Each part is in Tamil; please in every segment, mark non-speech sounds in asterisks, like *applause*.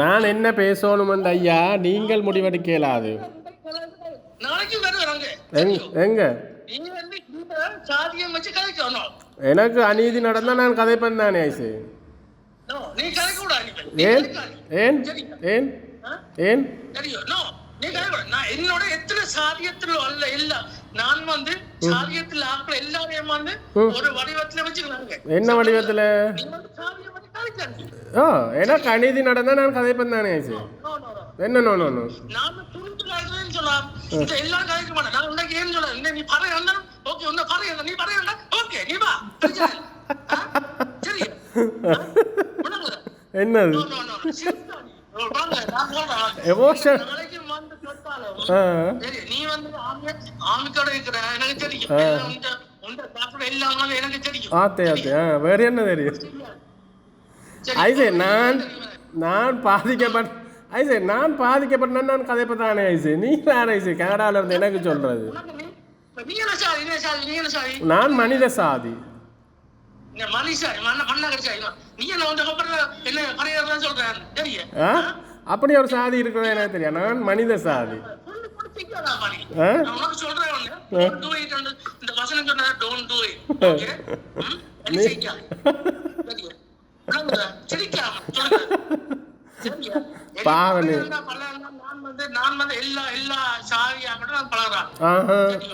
நான் என்ன பேசணுமென்று ஐயா? நீங்கள் முடிவெடுக்க இயலாது எங்க? எனக்கு அநீதி நடந்தால் நான் கதைப்பேன் தானே ஐசு? ஏன். ஏன்? ஏன்? ஏன்? என்னோட எத்தனை சாதியத்தில் அல்ல இல்ல நான் வந்து சாதியத்தில் ஆக்கள் எல்லாரையும் வந்து ஒரு வடிவத்துல வச்சுக்கிறாங்க என்ன வடிவத்தில்? நீ வந்து சாதியம் வந்து கதைக்காதீங்க ஓ எனக்கு அநீதி நடந்தால் நான் கதைப்பேன் தானே no. என்ன நோ நோ நோ நாம கதைக்கிறேன்னு சொல்லலாம். எல்லாம் கதைக்க மாட்டேன் நான் உனக்கு ஏன்னு சொல்ல நீ பறை வந்தாலும் ஓகே உன்ன பறை நீ பறை வந்தா ஓகே நீ வா? சரி. என்னது. எமோஷன் நீ வந்து ஆமிக்கோட இருக்கிற, எனக்கு தெரியும். எனக்கு வேறு என்ன தெரியும்? ஐசே நான்? நான் பாதிக்கப்பட்ட ஐசே நான் பாதிக்கப்பட்டேன் நான் கதைப்ப தானே ஐசு? நீ யார் ஐசு? கனடாவில் இருந்து எனக்கு சொல்றது? நான் மனித சாதி. அப்படி ஒரு சாதி இருக்கிறது எனக்கு தெரியும் நான் மனித சாதி. சொல்றேன் இந்த வசனம் சொன்னா? *laughs*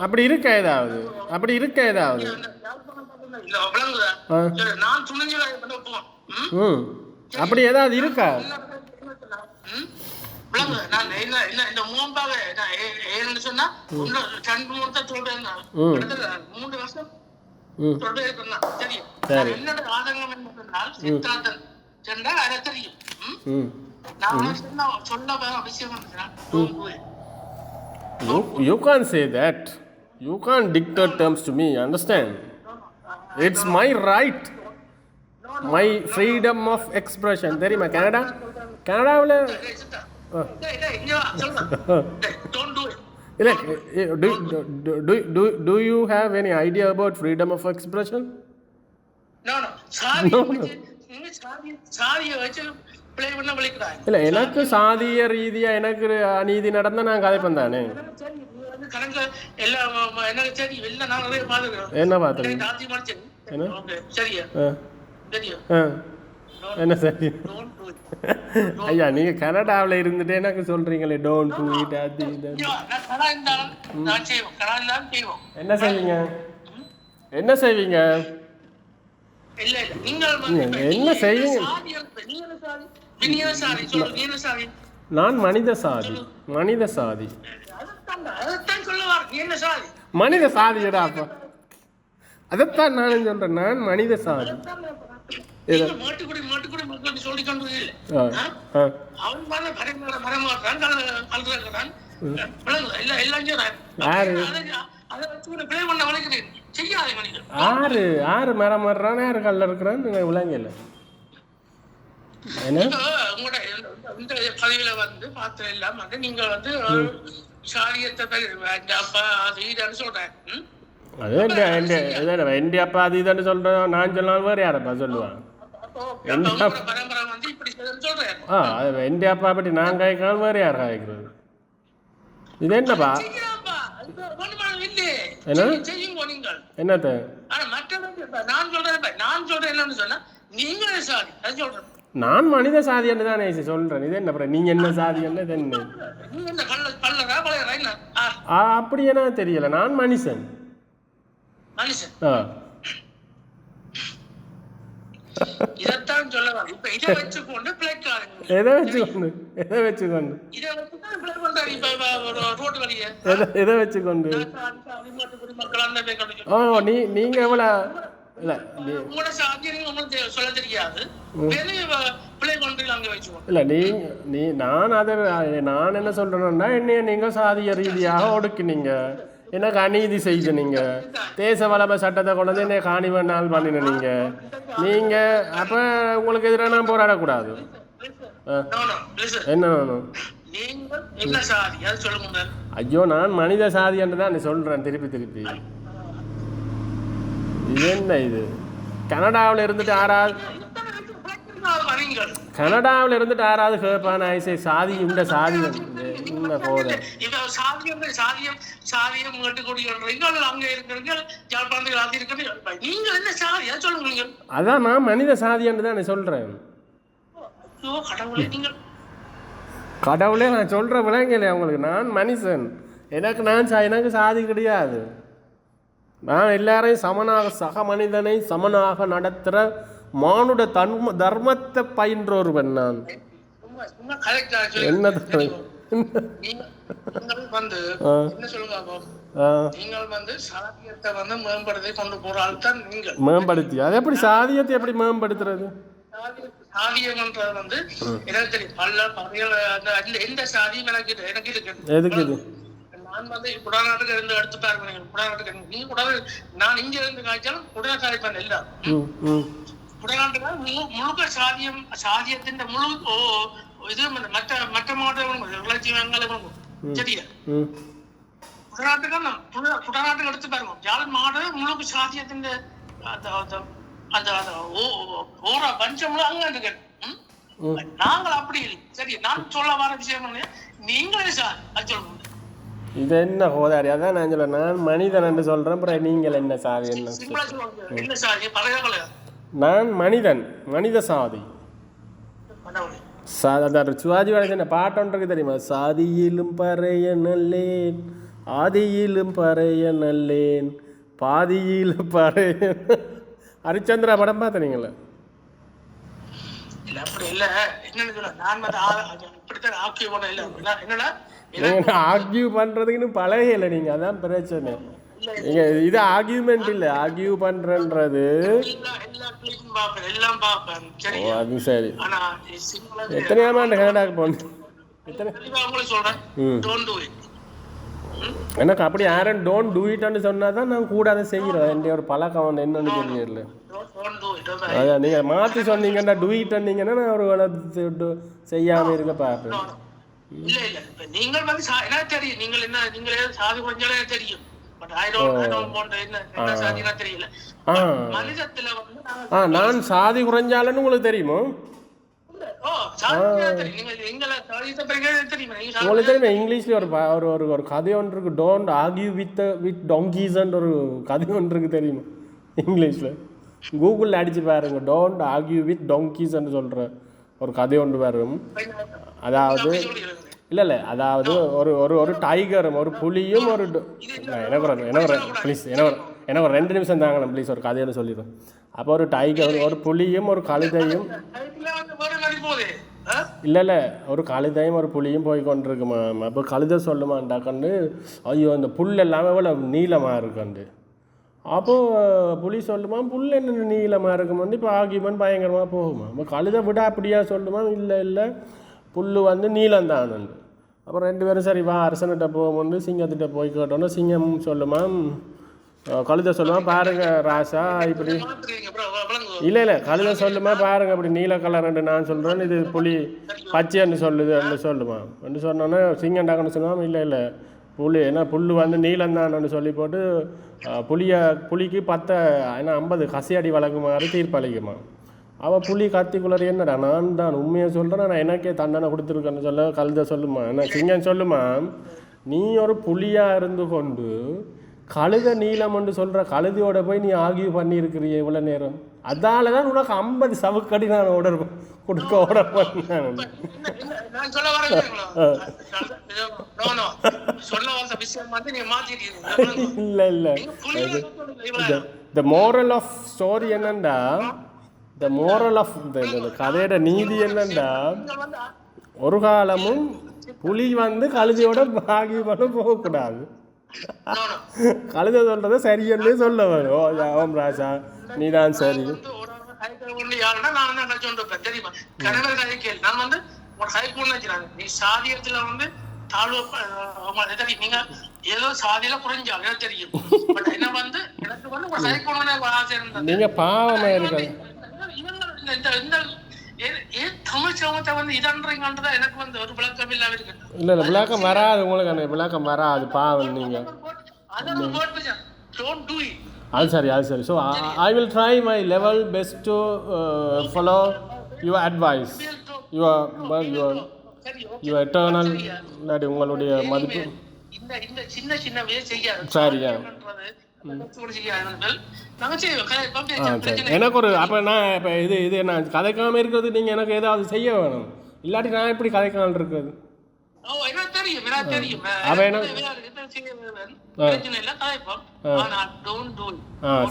அப்படி இருக்க ஏதாவது? அப்படி இருக்க ஏதாவது? அப்படி ஏதாவது இருக்கா? நான் என்ன- என்ன இந்த மூன்றாவது நான் ஏன்னு சொன்னா ரெண்டு மூணு தான் சொல்றேன் நான். ம். கிட்டத்தட்ட மூணு வருஷம். ம் சொல்றே இருக்கேன் சரி சரி. என்னோட ஆதங்கம் என்ன சொன்னால் சித்தாந்தன் சொன்னா அதை தெரியும் ம்? ம் நான் உனக்கு சொன்ன சொல்ல வர விஷயம் என்னன்னா, don't do it. You, you can't say that. You can't dictate terms to me, understand? It's my right. My freedom of expression. தெரியுமா கனடா கனடாவில் இல்லை do, you have any idea about freedom of expression? No, no. இல்லை எனக்கு சாதிய ரீதியாக எனக்கு அநீதி நடந்தால் நான் கதைப்பேன் தானே. என்ன? Okay, சரியா? என்ன சரி. ஐயா நீங்கள் கனடாவில் இருந்துட்டு எனக்கு சொல்கிறீங்களே டோன்ட் டூ இட் அது. என்ன செய்வீங்க? என்ன செய்வீங்க? நீங்க என்ன நீங்க செய்வீங்க? நான் மனித சாதி மனித சாதி? மனித சாதியடா அப்பா. அதைத்தான் நானும் சொல்றேன் நான் மனித சாதி. மாட்டுக்குடி, மாட்டுக்குடி மக்கள்கிட்ட சொல்லிக் கொண்டு. அவன் மேல பரிமாற மரமாட்டான் மனிதன். ஆறு. ஆறு மரம் மர்றான் யாரு கல்ல இருக்கிறான்னு எனக்கு விளங்கல என்ன? உங்களோட இந்த- பதவியில வந்து பார்த்து எல்லாம் வந்து நீங்க வந்து சாரியத்தை அப்பா அது இதுன்னு சொல்றேன்? அது எந்த அப்பா அது இதுன்னு சொல்றேன் நான் சொன்னாலும் வேறு யாரப்பா சொல்லுவான் சொல்றேன் ஆ எந்த அப்பா பற்றி நான் காய்க்காலும் வேறு யார் காய்க்கிறது இது என்னப்பா. என்ன? என்னத்த? நான் சொல்றேன் இப்ப நான் சொல்றேன் என்னன்னு சொன்னா நீங்களே சாரி அது சொல்றேன். நான் மனித சாதின்னு தானே சொல்றேன். இது என்ன நீங்க என்ன சாதின்னு இது என்ன? நீ என்ன அப்படி என்ன தெரியல. நான் மனுஷன். மனுஷன். இதைத்தான் சொல்ல வரேன் இப்ப இதை வச்சுக்கொண்டு எதை வச்சுக்கொண்டு? எதை வச்சுக்கொண்டு? இதை வச்சுதான் இப்ப வழிய. எதை வச்சுக்கொண்டு? ஓ நீ நீங்க எவ்வளோ இல்லை நீ உங்களோட சாத்தியம் உங்களுக்கு தெ- சொல்ல தெரியாது. இல்லை நீ நீ நான் அதை நான் என்ன சொல்கிறேன்னா என்னைய நீங்கள் சாதிய ரீதியாக ஒடுக்குனீங்க. எனக்கு அநீதி செய்து நீங்கள் தேச வளப சட்டத்தை கொண்டு வந்து என்னை காணி நாள் பண்ணின நீங்கள் நீங்கள் அப்போ உங்களுக்கு எதிராக நான் போராடக்கூடாது. என்ன வேணும்? ஐயோ நான் மனித சாதி என்று தான் சொல்கிறேன் திருப்பி திருப்பி. இது என்ன இது? கனடாவில் இருந்துட்டு ஆறாவது கனடாவில் இருந்துட்டு யாராவது கேட்பான ஐசே சாதி இந்த சாதி. இந்த போத இப்ப சாதியம் சாதியம் சாதியம் கட்டுக்கூடிய நீங்கள் அங்க இருக்கிறீங்க யாழ்ப்பாணத்தில் அது இருக்கிறீங்க நீங்க என்ன சாதியா சொல்லுங்க அதான் நான் மனித சாதின்னு தான் சொல்கிறேன் ஐயோ கடவுளே நீங்கள். கடவுளே நான் சொல்கிற விளங்கல உங்களுக்கு நான் மனுஷன் எனக்கு நான் சா- எனக்கு சாதி கிடையாது. நான் எல்லாரையும் சமனாக சக மனிதனை சமனாக நடத்துகிற மானுட தன்ம தர்மத்தை பயின்ற ஒருவன் நான் என்ன வந்து. என்ன சொல்லுங்க நீங்கள் வந்து சாதியத்தை வந்து மேம்படுத்தி கொண்டு போற ஆள் தான் நீங்கள். மேம்படுத்தி. அது எப்படி சாதியத்தை எப்படி மேம்படுத்துறது? சாதி- சாதியம்ன்றது வந்து எனக்கு தெரியும் பல்ல பறையல் அந்த எந்த சாதியும் எனக்கு. எனக்கு இருக்கு எதுக்கு இது? நான் வந்து குடநாட்டுக்கு இருந்து எடுத்து பாருங்க குடநாட்டுக்கு நீங்க குட நான் இங்க இருந்து காய்ச்சாலும் குடா காய்ப்பேன் இல்ல குடநாட்டுக்கு முழு முழுக்க சாதியம் சாதியத்தின் முழு இது மற்ற மற்ற மாவட்டம் லட்சியங்களும் சரியா? ம். குடநாட்டுக்கு எடுத்து பாருங்க. யாழ் மாவட்டம் முழுக்க சாதியத்தின் அந்த அந்த- ஓரா பஞ்சமும் அங்க இருக்கு. நாங்கள் அப்படி இல்லை. சரி நான் சொல்ல வர விஷயம் நீங்களே சார் அது சொல்லுங்க. இது என்ன ஹோதாரி அதான் நான் சொல்ல நான் மனிதன் என்று சொல்கிறேன் அப்புறம் நீங்கள் என்ன சாதி என்ன கலையா நான் மனிதன். மனித சாதி. சிவாஜி கணேசன் பாட்டு ஒன்று இருக்கு தெரியுமா? சாதியிலும் பறைய நல்லேன் ஆதியிலும் பறைய நல்லேன் பாதியிலும் பறைய ஹரிச்சந்திரா படம் பார்த்தனீங்களா? இல்ல அப்படி இல்ல. என்னன்னு சொல்ல நான் வந்து ஆ- அது இப்படித்தான் ஆக்கிய போன இல்ல என்ன- என்னடா நீங்கள் ஆர்கியூ பண்ணுறதுக்குன்னு பழகல நீங்கள் அதான் பிரச்சனை. இது ஆர்கியூமெண்ட் இல்ல. ஆர்கியூ பண்றன்றது. ஓ அது சரி. எத்தனை சிம்பிளா ஆண்டு கனடாக்கு போகணும் எத்தனை? எனக்கு அப்படி யாரும் டோன்ட் டூ இட்னு சொன்னால் தான் நான் கூட அதை செய்கிறேன் என்னுடைய ஒரு பழக்கம் வந்து என்னன்னு தெரியல அதான் நீங்கள் மாற்றி சொன்னீங்கன்னா டூ இட்னீங்கன்னா நான் ஒரு வளர்த்து செய்யாமல் இருக்க பார்ப்பேன். இல்ல இல்ல. நீங்கள் வந்து சா- எனக்கு தெரியும்? நீங்கள் என்ன நீங்கள் சாதி கொஞ்சம் தெரியும்? நான் சாதி குறைஞ்சாலன்னு உங்களுக்கு தெரியுமோ? உங்களுக்கு தெரியுமா? இங்கிலீஷ்ல ஒரு ஒரு ஒரு ஒரு கதை ஒன்று இருக்கு. டோன்ட் ஆர்கியூ வித் வித் டொங்கீஸ்ன்ற ஒரு கதை ஒன்று இருக்கு தெரியுமா? இங்கிலீஷில். கூகுளில் அடிச்சு பாருங்க. டோன்ட் ஆர்கியூ வித் டொங்கீஸ்ன்னு சொல்கிற ஒரு கதை ஒன்று வரும். அதாவது இல்லை இல்லை அதாவது ஒரு ஒரு ஒரு டைகரும் ஒரு புலியும் ஒரு எனக்கு ஒரு எனக்கு ஒரு ப்ளீஸ் எனக்கு ஒரு எனக்கு ஒரு ரெண்டு நிமிஷம் தாங்க ப்ளீஸ் ஒரு கதையோட சொல்லிடுறேன். அப்போ ஒரு டைகர் ஒரு புலியும் ஒரு கழுதையும்? இல்லை இல்லை ஒரு கழுதையும் ஒரு புலியும் போய் கொண்டிருக்குமா அப்போ கழுதை சொல்லுமாண்டாக்கண்டு ஐயோ அந்த புல் எல்லாமே எவ்வளோ நீளமாக இருக்குண்டு. அப்போது புலி சொல்லுமா புல் என்ன நீளமாக இருக்குமான்னு இப்போ ஆகியமன் பயங்கரமாக போகுமா? அப்போ கழுதை விட அப்படியா சொல்லுமா இல்லை இல்லை. புல் வந்து நீளம்தானுண்டு அப்புறம் ரெண்டு பேரும் சரி வா அரசன்கிட்ட போகும்போது சிங்கத்திட்ட போய் கேட்டோன்னா சிங்கம் சொல்லுமா கழுத சொல்லுமா பாருங்க ராசா இப்படி. இல்லை இல்லை கழுத சொல்லுமா பாருங்க அப்படி நீல கலர்ன்னு நான் சொல்கிறேன் இது புலி பச்சைன்னு சொல்லுது என்று சொல்லுமா என்று சொன்னோன்னே சிங்கண்டாக்கன்னு சொல்லுவான் இல்லை இல்லை புலி ஏன்னா புல் வந்து நீளம்தான்னு சொல்லி போட்டு புளியை புளிக்கு பத்த ஏன்னா ஐம்பது கசியடி வழங்குமாறு தீர்ப்பளிக்குமா அவள் புலி கத்திக்குள்ளே என்னடா? நான் தான் உண்மையை சொல்கிறேன் நான் எனக்கே தண்டனை கொடுத்துருக்கேன்னு சொல்ல கழுதை சொல்லுமா? என்ன சிங்கம் சொல்லுமா? நீ ஒரு புலியாக இருந்து கொண்டு கழுத நீளம்னு சொல்கிற கழுதையோட போய் நீ ஆகிய பண்ணியிருக்கிறிய இவ்வளோ நேரம்? அதால தான் உனக்கு ஐம்பது சவுக்கடி நான் ஆர்டர் கொடுக்க ஆர்டர் பண்ணேன். இல்லை இல்லை. நீங்க புலிகளை சொல்லுங்க, இவ்வளவு. த மோரல் ஆஃப் ஸ்டோரி என்னண்டா? த மோரல் ஆஃப் இந்த இந்த கதையோட நீதி வந்து ஒரு காலமும் புலி வந்து கழுதையோட ஆகிய பண்ண போகக்கூடாது. கழுதை சொல்கிறத சரியன்னே சொல்ல வரும். ஓ ஆமாம் ராஜா நீ தான் சரி. நீ சாதியத்துல வந்து தாழ்வு நீங்க ஏதோ சாதியில எனக்கு தெரியும் பட் என்ன வந்து எனக்கு வந்து ஒரு ஹைகோர்ட் ஆசை இருந்தது நீங்கள் பாவமாக இருக்க இல்லை இல்லை விளக்கம் வராது உங்களுக்கு அந்த விளக்கம் வராது பாவம் இட் அது சரி அது சரி. So I will try my level best to follow your advice feel you are you are சரி ஓகே யூ எட்டர்னல் இல்லாட்டி உங்களுடைய மதிப்பு. இந்த இந்த சின்ன சின்ன சரியா. நாங்க எனக்கு ஒரு அப்போ நான் இப்போ இது இது நான் கதைக்காமல் இருக்கிறது நீங்கள் எனக்கு ஏதாவது செய்ய வேணும். இல்லாட்டி நான் எப்படி கதைக்காமல் இருக்கிறது? என்ன-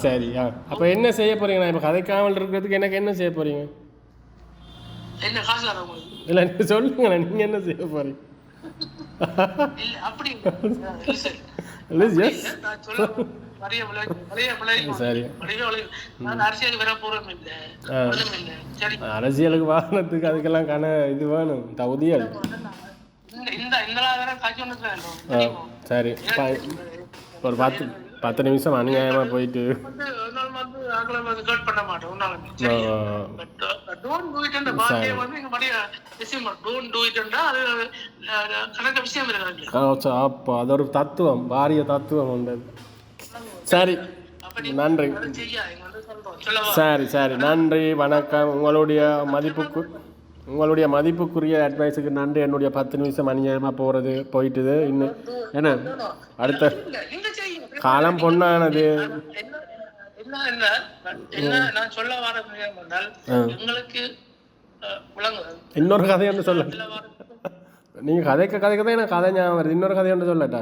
சரி அப்போ என்ன செய்ய போகிறீங்க நான் இப்போ கதைக்காமல் இருக்கிறதுக்கு எனக்கு என்ன செய்ய என்ன உங்களுக்கு? இல்லை நீங்கள் சொல்லுங்களேன் நீங்கள் என்ன செய்ய *laughs* அப்படி *laughs* வரைய நான் அரசியலுக்கு வர போறோம் இல்ல. ஆ. ஒண்ணும் இல்ல. சரி. அரசியலுக்கு வாகனத்துக்கு அதுக்கெல்லாம் கண இது வேணும் தகுதியால் இந்த இந்த வேற காட்சி ஒன்று சரி. ஒரு பத்து பத்து நிமிஷம் அநியாயமாக போயிட்டு. அது ஒரு தத்துவம் பாரிய தத்துவம் உண்டு. சரி. நன்றி. சரி சரி. நன்றி. வணக்கம். உங்களுடைய மதிப்புக்கு உங்களுடைய மதிப்புக்குரிய அட்வைஸுக்கு நன்றி. என்னுடைய பத்து நிமிஷம் அநியாயமாக போகிறது போயிட்டுது. இன்னும் என்ன? அடுத்த காலம் பொண்ணானது. ஆ. இன்னொரு கதை என்று சொல்ல நீங்கள் கதைக்க கதைக்கு தான் எனக்கு கதை ஞாபகம் வருது. இன்னொரு கதை என்று சொல்லட்டா?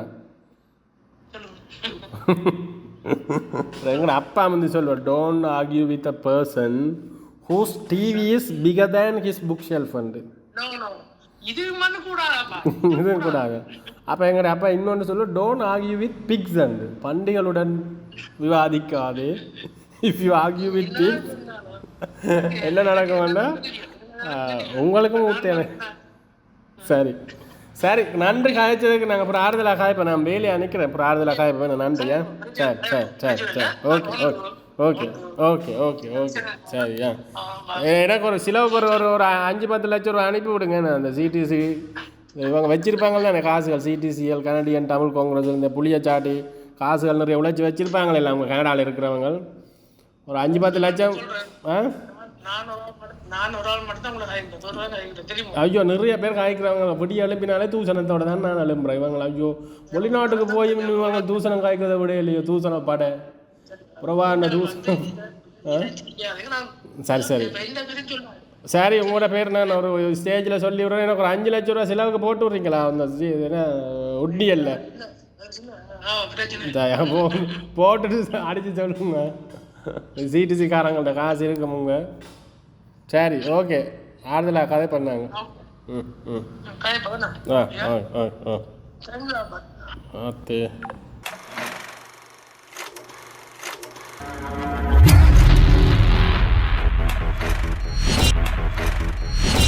எங்களோட அப்பா வந்து சொல்லுவார் don't argue with a person whose TV is bigger than his book shelf and no no இது மண்ணு கூடாதாப்பா. *laughs* இது கூடாது. அப்போ எங்களுடைய அப்பா இன்னொன்று சொல்லு don't argue with pigs and பண்டிகளுடன் விவாதிக்காது. If you argue with pigs என்ன நடக்கும்னா *laughs* உங்களுக்கும் ஊத்தேனே சரி. சரி நன்றி காய்ச்சதுக்கு நாங்கள் அப்புறம் ஆறுதலாக காய்ப்பேன் நான் வேலையை அனுக்கிறேன் அப்புறம் ஆறுதலாக காய்ப்பேன் நன்றியா சரி சரி சரி சரி. Okay okay okay okay okay okay. சரியா எனக்கு ஒரு சிலவுக்கு ஒரு ஒரு ஒரு அஞ்சு பத்து லட்சம் ரூபா அனுப்பி விடுங்க நான் அந்த சிடிசி இவங்க வச்சிருப்பாங்கல்ல எனக்கு காசுகள் சிடிசிஎல் கனடியன் தமிழ் காங்கிரஸ் இந்த புளியச்சாட்டி காசுகள் நிறைய உழைச்சி வச்சிருப்பாங்களே அவங்க கனடாவில் இருக்கிறவங்க. ஒரு அஞ்சு பத்து லட்சம் ஆ? ஐயோ நிறைய பேர் காய்க்கிறவங்க விடிய எழுப்பினாலே தூசணத்தோட தான் நான் எழும்புறேன் இவங்க ஐயோ வெளிநாட்டுக்கு போய் இவங்க தூசணம் காய்க்கிறத விட இல்லையோ தூசணம் படை. தூசணம். ஆ? செய்யாதீங்க. நான் சரி சரி. சரி உங்களோட பேர் நான் ஒரு ஸ்டேஜில் சொல்லி விட்றேன். எனக்கு ஒரு அஞ்சு லட்ச ரூபா செலவுக்கு போட்டு விட்றீங்களா? அந்த என்ன போ போட்டுட்டு அடித்து சொல்லுங்க. சிடிசி காரங்கள்ட்ட காசு இருக்குமுங்க சரி ஓகே. ஆறுதலாக கதை பண்ணாங்க. ம் ம். ஆ ஆ ஆ ஆ? ஆத்தே.